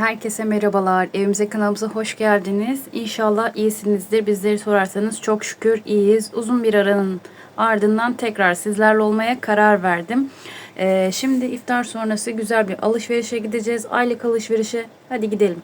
Herkese merhabalar. Evimize kanalımıza hoş geldiniz. İnşallah iyisinizdir. Bizleri sorarsanız çok şükür iyiyiz. Uzun bir aranın ardından tekrar sizlerle olmaya karar verdim. Ee, şimdi iftar sonrası güzel bir alışverişe gideceğiz. Aylık alışverişe. Hadi gidelim.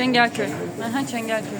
Çengelköy. Aha, Çengelköy.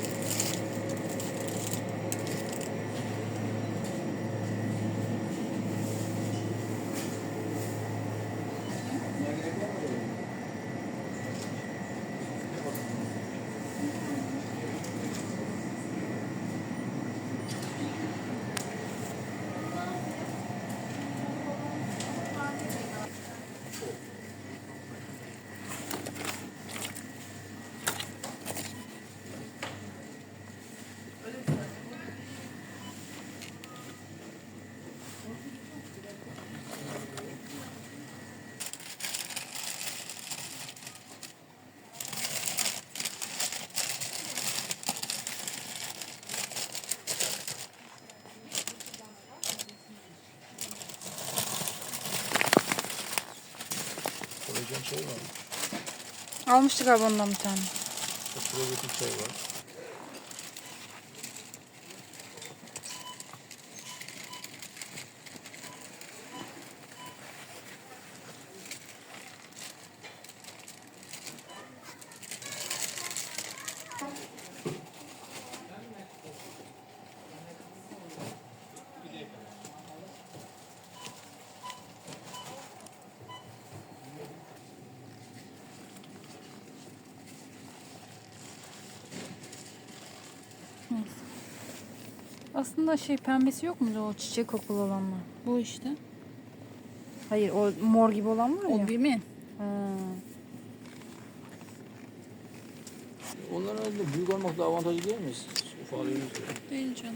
Koyacağım şey var. Almıştık abi ondan bir tane. Probiyotik çay var. Aslında şey pembesi yok muydu o çiçek kokulu olanlar? Bu işte. Hayır o mor gibi olan var ya. O bir mi? Ha. Onların büyük olmak da avantajı değil mi? Değil. Değil canım.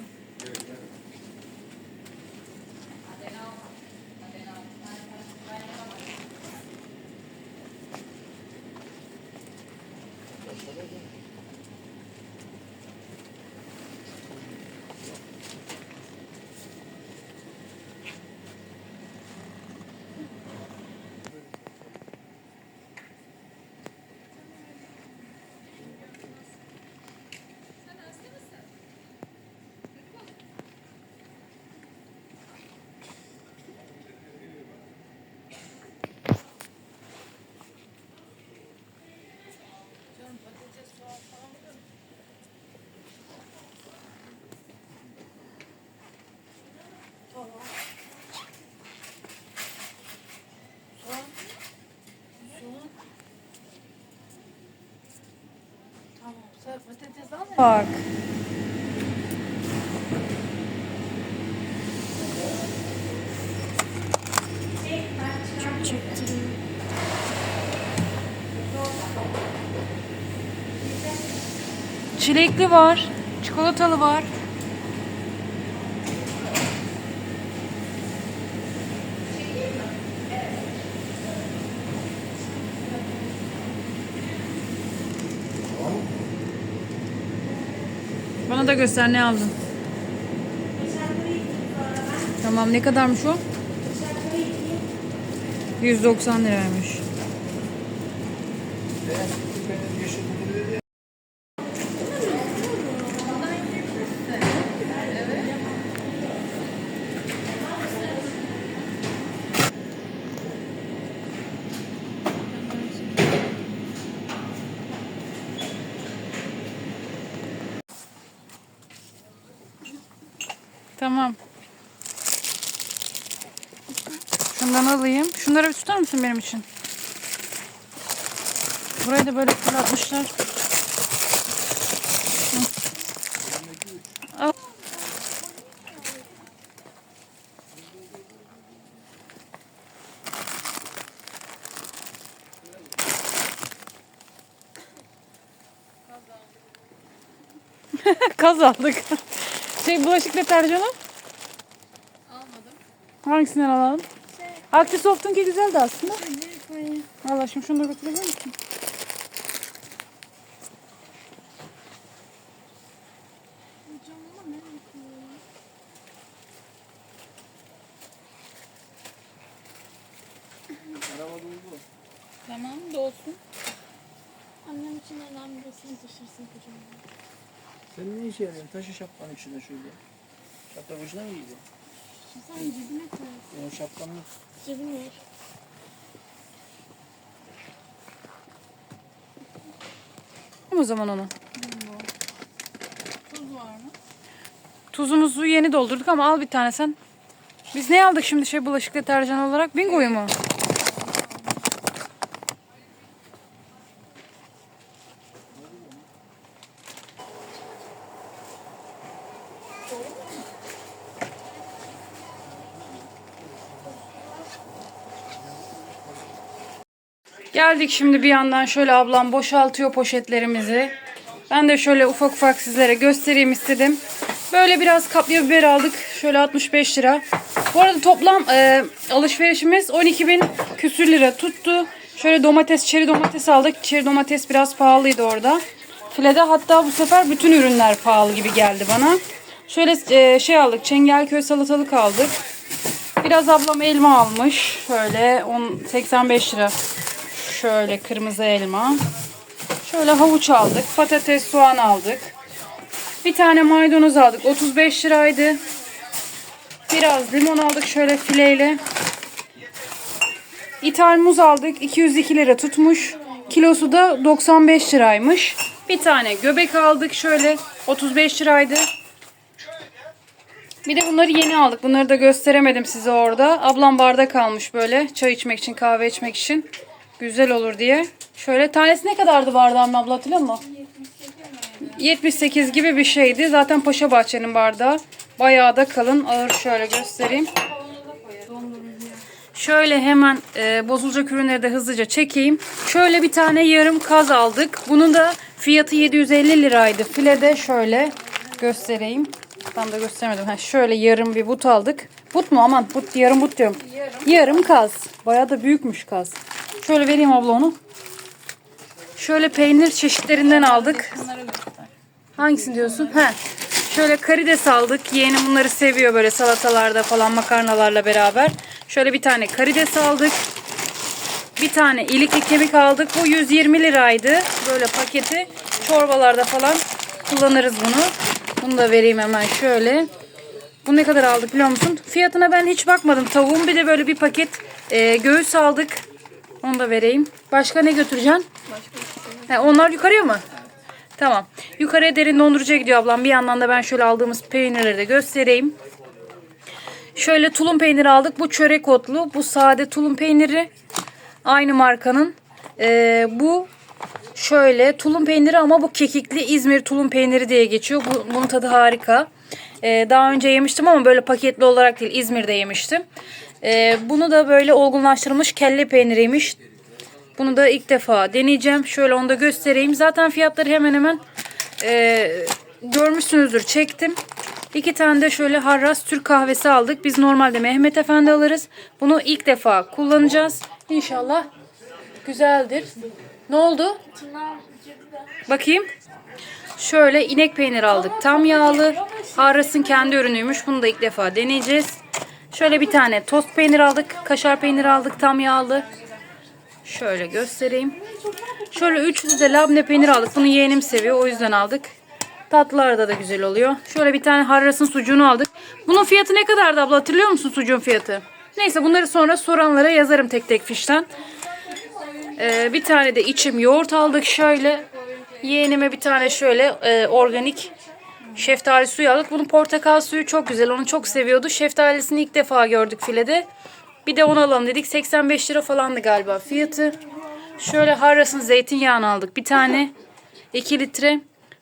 Bak. Çilekli var. Çikolatalı var. Göster ne aldın. Tamam ne kadarmış o? 190 liraymış. Tamam. Alayım. Şunları bir tutar mısın benim için? Burayı da böyle fırlatmışlar. Al. Kaz aldık. Şey bulaşık deterjanı? Hangisinden alalım? Actisoft'unki güzeldi aslında. Allah şimdi şunu da götürebilir misin? Araba doldu. Tamam dolsun. Annem için önemlisini taşırsın kocaman. Sen ne işe yarıyorsun? Taşı şapkanın içine şöyle. Şapka başına mı giydin? Sen cebine koyarsın. Benim şapkamı Cebine ver. O zaman onu. Tuz var mı? Tuzumuzu yeni doldurduk ama al bir tane sen. Biz ne aldık şimdi şey bulaşık deterjan olarak? Bingo'yu mu? Geldik şimdi bir yandan şöyle ablam boşaltıyor poşetlerimizi. Ben de şöyle ufak ufak sizlere göstereyim istedim. Böyle biraz kapya biber aldık. Şöyle 65 lira. Bu arada toplam e, alışverişimiz 12 bin küsür lira tuttu. Şöyle domates, çeri domates aldık. Çeri domates biraz pahalıydı orada. Filede hatta bu sefer bütün ürünler pahalı gibi geldi bana. Şöyle e, şey aldık. Çengelköy salatalık aldık. Biraz ablam elma almış. Şöyle 10, 85 lira. Şöyle kırmızı elma. Şöyle havuç aldık. Patates, soğan aldık. Bir tane maydanoz aldık. 35 liraydı. Biraz limon aldık şöyle fileyle. İthal muz aldık. 202 lira tutmuş. Kilosu da 95 liraymış. Bir tane göbek aldık şöyle. 35 liraydı. Bir de bunları yeni aldık. Bunları da gösteremedim size orada. Ablam bardak almış böyle. Çay içmek için, kahve içmek için. Güzel olur diye. Şöyle tanesi ne kadardı bardağın abla hatırlıyor musun? 78 gibi bir şeydi. Zaten Paşa Bahçe'nin bardağı. Bayağı da kalın. Ağır şöyle göstereyim. Şöyle hemen e, bozulacak ürünleri de hızlıca çekeyim. Şöyle bir tane yarım kaz aldık. Bunun da fiyatı 750 liraydı. Filede şöyle göstereyim. Tam da göstermedim. Ha, şöyle yarım bir but aldık. But mu? Aman but yarım but diyorum. Yarım, kaz. Bayağı da büyükmüş kaz. Şöyle vereyim abla onu. Şöyle peynir çeşitlerinden aldık. Hangisini diyorsun? He. Şöyle karides aldık. Yeğenim bunları seviyor böyle salatalarda falan makarnalarla beraber. Şöyle bir tane karides aldık. Bir tane ilikli kemik aldık. Bu 120 liraydı. Böyle paketi. Çorbalarda falan kullanırız bunu. Bunu da vereyim hemen şöyle. Bu ne kadar aldık biliyor musun? Fiyatına ben hiç bakmadım tavuğun. Bir de böyle bir paket e, göğüs aldık. Onu da vereyim. Başka ne götüreceksin? He, onlar yukarıya mı? Tamam. Yukarıya derin dondurucuya gidiyor ablam. Bir yandan da ben şöyle aldığımız peynirleri de göstereyim. Şöyle tulum peyniri aldık. Bu çörek otlu. Bu sade tulum peyniri. Aynı markanın. Ee, bu şöyle tulum peyniri ama bu kekikli İzmir tulum peyniri diye geçiyor. Bu, bunun tadı harika. Ee, daha önce yemiştim ama böyle paketli olarak değil. İzmir'de yemiştim. Ee, bunu da böyle olgunlaştırılmış kelle peyniriymiş. Bunu da ilk defa deneyeceğim. Şöyle onu da göstereyim. Zaten fiyatları hemen hemen e, görmüşsünüzdür çektim. İki tane de şöyle Harras Türk kahvesi aldık. Biz normalde Mehmet Efendi alırız. Bunu ilk defa kullanacağız. İnşallah güzeldir. Ne oldu? Bakayım. Şöyle inek peyniri aldık. Tam yağlı. Harras'ın kendi ürünüymüş. Bunu da ilk defa deneyeceğiz. Şöyle bir tane tost peynir aldık. Kaşar peyniri aldık. Tam yağlı. Şöyle göstereyim. Şöyle üçlü de labne peynir aldık. Bunu yeğenim seviyor. O yüzden aldık. Tatlılarda da güzel oluyor. Şöyle bir tane Harras'ın sucuğunu aldık. Bunun fiyatı ne kadardı abla? Hatırlıyor musun sucuğun fiyatı? Neyse bunları sonra soranlara yazarım tek tek fişten. Ee, bir tane de içim yoğurt aldık şöyle. Yeğenime bir tane şöyle e, organik şeftali suyu aldık. Bunun portakal suyu çok güzel. Onu çok seviyordu. Şeftalisini ilk defa gördük filede. Bir de onu alalım dedik. 85 lira falandı galiba fiyatı. Şöyle Harras'ın zeytinyağını aldık. Bir tane 2 litre.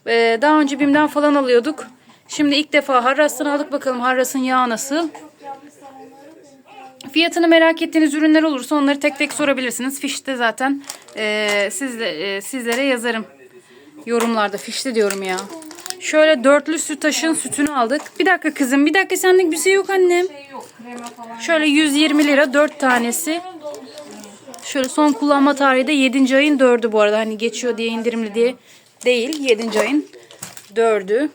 Ee, daha önce Bim'den falan alıyorduk. Şimdi ilk defa Harras'tan aldık. Bakalım Harras'ın yağı nasıl? Fiyatını merak ettiğiniz ürünler olursa onları tek tek sorabilirsiniz. Fişte zaten eee, sizle, eee, sizlere yazarım. Yorumlarda fişte diyorum ya. Şöyle dörtlü sütaşın sütünü aldık. Bir dakika kızım bir dakika senlik bir şey yok annem. Şöyle 120 lira 4 tanesi. Şöyle son kullanma tarihi de 7. ayın 4'ü bu arada. Hani geçiyor diye indirimli diye değil. 7. ayın 4'ü.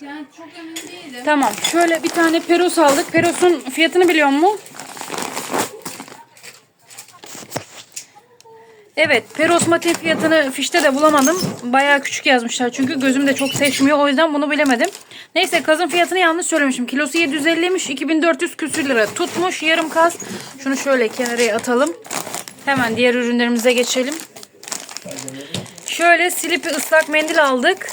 Yani çok emin değilim. Tamam. Şöyle bir tane Peros aldık. Peros'un fiyatını biliyor musun? Evet. Peros matin fiyatını fişte de bulamadım. Bayağı küçük yazmışlar. Çünkü gözüm de çok seçmiyor. O yüzden bunu bilemedim. Neyse kazın fiyatını yanlış söylemişim. Kilosu 750'ymiş. 2400 küsür lira tutmuş. Yarım kaz. Şunu şöyle kenara atalım. Hemen diğer ürünlerimize geçelim. Şöyle silipi ıslak mendil aldık.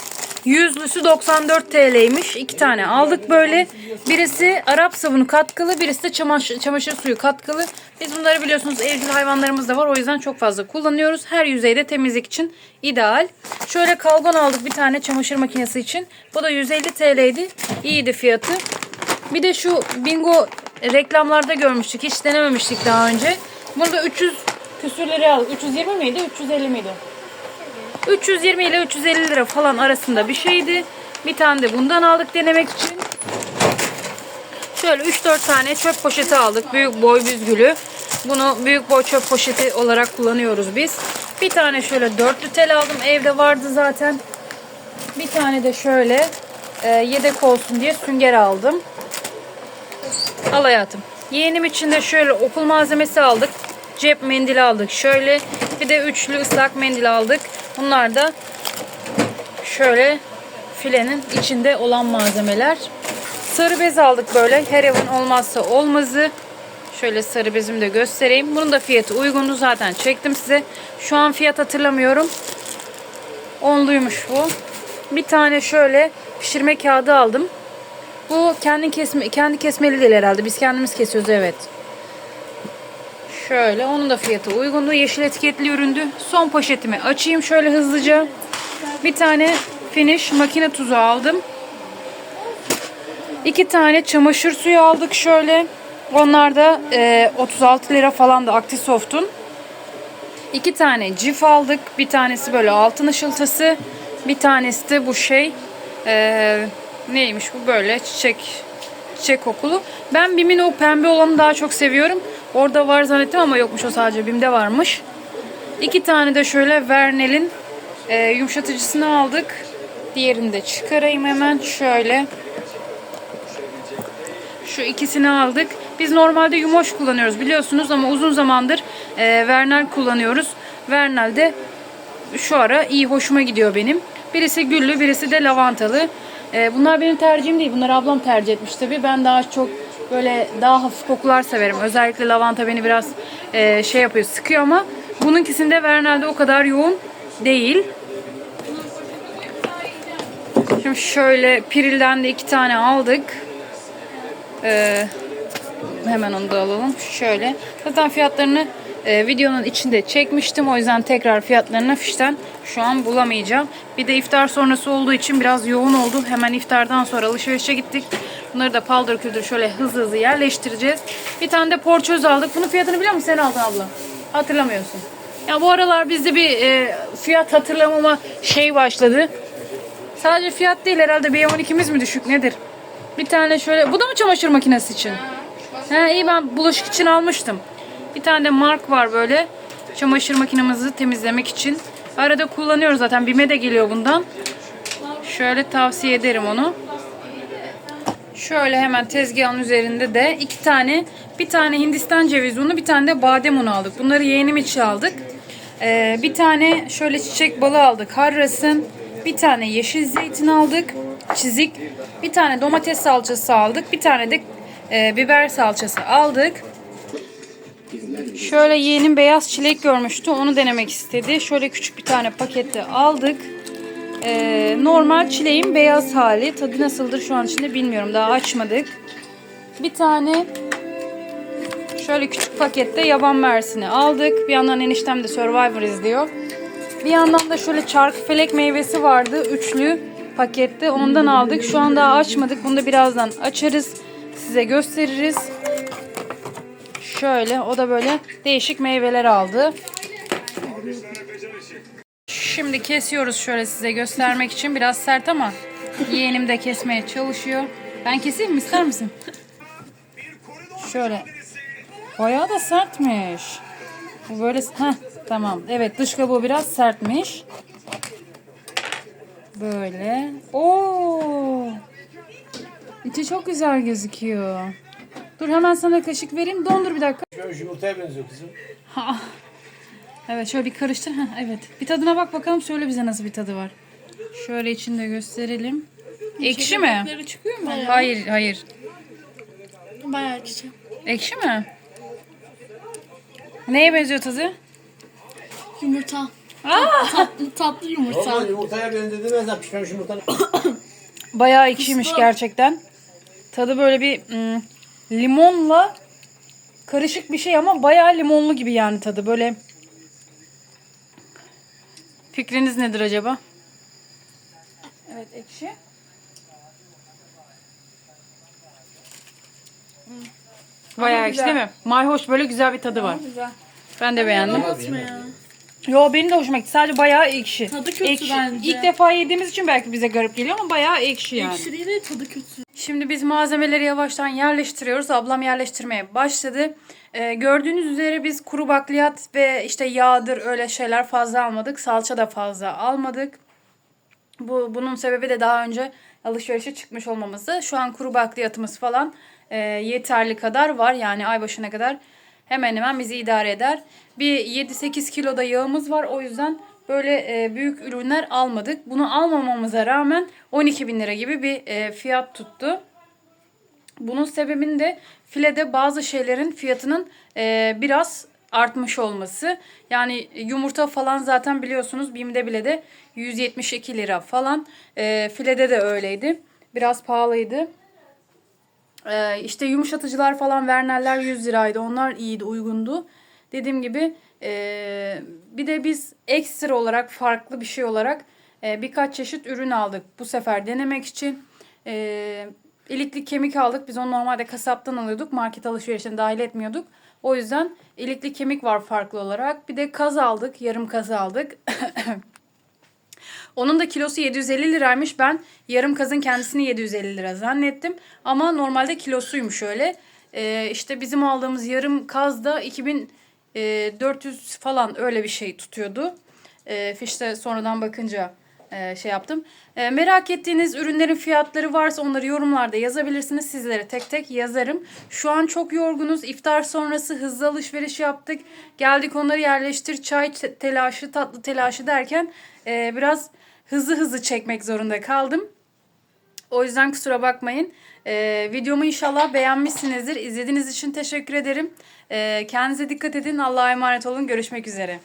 Yüzlüsü 94 TL'ymiş. İki tane aldık böyle. Birisi Arap sabunu katkılı, birisi de çamaşır, çamaşır suyu katkılı. Biz bunları biliyorsunuz evcil hayvanlarımız da var. O yüzden çok fazla kullanıyoruz. Her yüzeyde temizlik için ideal. Şöyle kalgon aldık bir tane çamaşır makinesi için. Bu da 150 TL'ydi. İyiydi fiyatı. Bir de şu bingo reklamlarda görmüştük. Hiç denememiştik daha önce. Bunu da 300 küsür liraya aldık. 320 miydi? 350 miydi? 320 ile 350 lira falan arasında bir şeydi. Bir tane de bundan aldık denemek için. Şöyle 3-4 tane çöp poşeti aldık. Büyük boy büzgülü. Bunu büyük boy çöp poşeti olarak kullanıyoruz biz. Bir tane şöyle dörtlü tel aldım. Evde vardı zaten. Bir tane de şöyle e, yedek olsun diye sünger aldım. Al hayatım. Yeğenim için de şöyle okul malzemesi aldık. Cep mendili aldık. Şöyle bir de üçlü ıslak mendil aldık. Bunlar da şöyle filenin içinde olan malzemeler. Sarı bez aldık böyle. Her evin olmazsa olmazı. Şöyle sarı bezimi de göstereyim. Bunun da fiyatı uygundu zaten çektim size. Şu an fiyat hatırlamıyorum. Onluymuş bu. Bir tane şöyle pişirme kağıdı aldım. Bu kendi kesme kendi kesmeli değil herhalde. Biz kendimiz kesiyoruz evet. Şöyle onun da fiyatı uygundu. Yeşil etiketli üründü. Son poşetimi açayım şöyle hızlıca. Bir tane finish makine tuzu aldım. İki tane çamaşır suyu aldık şöyle. Onlar da e, 36 lira falan da Actisoft'un. İki tane cif aldık. Bir tanesi böyle altın ışıltısı. Bir tanesi de bu şey. e, neymiş bu böyle çiçek çiçek kokulu. Ben Bim'in o pembe olanı daha çok seviyorum. Orada var zannettim ama yokmuş o sadece Bim'de varmış. İki tane de şöyle Vernel'in e, yumuşatıcısını aldık. Diğerini de çıkarayım hemen şöyle. Şu ikisini aldık. Biz normalde yumoş kullanıyoruz biliyorsunuz ama uzun zamandır e, Vernel kullanıyoruz. Vernel de şu ara iyi hoşuma gidiyor benim. Birisi güllü, birisi de lavantalı. E, bunlar benim tercihim değil. Bunları ablam tercih etmiş tabii. Ben daha çok böyle daha hafif kokular severim. Özellikle lavanta beni biraz e, şey yapıyor, sıkıyor ama bununkisinde Vernel'de o kadar yoğun değil. Şimdi şöyle Piril'den de iki tane aldık. Ee, hemen onu da alalım. Şöyle. Zaten fiyatlarını e, videonun içinde çekmiştim. O yüzden tekrar fiyatlarını fişten şu an bulamayacağım. Bir de iftar sonrası olduğu için biraz yoğun oldu. Hemen iftardan sonra alışverişe gittik. Bunları da paldır küldür şöyle hızlı hızlı yerleştireceğiz. Bir tane de porçöz aldık. Bunun fiyatını biliyor musun? Sen aldın abla. Hatırlamıyorsun. Ya bu aralar bizde bir e, fiyat hatırlamama şey başladı. Sadece fiyat değil herhalde B12'miz mi düşük nedir? Bir tane şöyle. Bu da mı çamaşır makinesi için? He iyi ben bulaşık için almıştım. Bir tane de mark var böyle. Çamaşır makinemizi temizlemek için. Arada kullanıyoruz zaten. Bime de geliyor bundan. Şöyle tavsiye ederim onu. Şöyle hemen tezgahın üzerinde de iki tane bir tane Hindistan cevizi unu bir tane de badem unu aldık. Bunları yeğenim için aldık. Ee, bir tane şöyle çiçek balı aldık. Harras'ın. Bir tane yeşil zeytin aldık. Çizik. Bir tane domates salçası aldık. Bir tane de e, biber salçası aldık. Şöyle yeğenim beyaz çilek görmüştü. Onu denemek istedi. Şöyle küçük bir tane pakette aldık. Ee, normal çileğin beyaz hali. Tadı nasıldır şu an içinde bilmiyorum. Daha açmadık. Bir tane şöyle küçük pakette yaban mersini aldık. Bir yandan eniştem de Survivor izliyor. Bir yandan da şöyle çarkı felek meyvesi vardı. Üçlü pakette. Ondan aldık. Şu an daha açmadık. Bunu da birazdan açarız. Size gösteririz. Şöyle o da böyle değişik meyveler aldı. Şimdi kesiyoruz şöyle size göstermek için. Biraz sert ama yeğenim de kesmeye çalışıyor. Ben keseyim mi ister misin? Şöyle. Bayağı da sertmiş. Bu böyle ha tamam. Evet dış kabuğu biraz sertmiş. Böyle. Oo. İçi çok güzel gözüküyor. Dur hemen sana kaşık vereyim. Dondur bir dakika. Şöyle yumurtaya benziyor kızım. Evet şöyle bir karıştır. Heh, evet. Bir tadına bak bakalım söyle bize nasıl bir tadı var. Şöyle içinde gösterelim. Ekşi mi? çıkıyor mu? Hayır hayır. Bayağı ekşi. Ekşi mi? Neye benziyor tadı? Yumurta. Aa! Tatlı, tatlı yumurta. Normal yumurtaya benzedi mesela pişmemiş yumurtanın. Bayağı ekşiymiş gerçekten. Tadı böyle bir mm, limonla karışık bir şey ama bayağı limonlu gibi yani tadı. Böyle Fikriniz nedir acaba? Evet ekşi. Bayağı ekşi değil mi? Mayhoş böyle güzel bir tadı var. Güzel. Ben de beğendim. Ya. Yo benim de hoşuma gitti. Sadece bayağı ekşi. Tadı kötü ekşi. bence. İlk defa yediğimiz için belki bize garip geliyor ama bayağı ekşi yani. Ekşi değil de tadı kötü. Şimdi biz malzemeleri yavaştan yerleştiriyoruz. Ablam yerleştirmeye başladı. Ee, gördüğünüz üzere biz kuru bakliyat ve işte yağdır öyle şeyler fazla almadık. Salça da fazla almadık. Bu bunun sebebi de daha önce alışverişe çıkmış olmamızı. Şu an kuru bakliyatımız falan e, yeterli kadar var. Yani ay başına kadar hemen hemen bizi idare eder. Bir 7-8 kilo da yağımız var. O yüzden böyle e, büyük ürünler almadık. Bunu almamamıza rağmen 12 bin lira gibi bir e, fiyat tuttu. Bunun sebebinin de filede bazı şeylerin fiyatının e, biraz artmış olması. Yani yumurta falan zaten biliyorsunuz BİM'de bile de 172 lira falan. E, filede de öyleydi. Biraz pahalıydı. E, işte yumuşatıcılar falan Werner'ler 100 liraydı. Onlar iyiydi, uygundu. Dediğim gibi e, bir de biz ekstra olarak farklı bir şey olarak e, birkaç çeşit ürün aldık bu sefer denemek için. E, ilikli kemik aldık. Biz onu normalde kasaptan alıyorduk. Market alışverişine dahil etmiyorduk. O yüzden ilikli kemik var farklı olarak. Bir de kaz aldık. Yarım kaz aldık. Onun da kilosu 750 liraymış. Ben yarım kazın kendisini 750 lira zannettim. Ama normalde kilosuymuş öyle. Ee, işte bizim aldığımız yarım kaz da 2400 falan öyle bir şey tutuyordu. Ee, fişte sonradan bakınca e, şey yaptım. E, merak ettiğiniz ürünlerin fiyatları varsa onları yorumlarda yazabilirsiniz. Sizlere tek tek yazarım. Şu an çok yorgunuz. İftar sonrası hızlı alışveriş yaptık. Geldik onları yerleştir. Çay te- telaşı, tatlı telaşı derken e, biraz hızlı hızlı çekmek zorunda kaldım. O yüzden kusura bakmayın. Videomu inşallah beğenmişsinizdir. İzlediğiniz için teşekkür ederim. Kendinize dikkat edin. Allah'a emanet olun. Görüşmek üzere.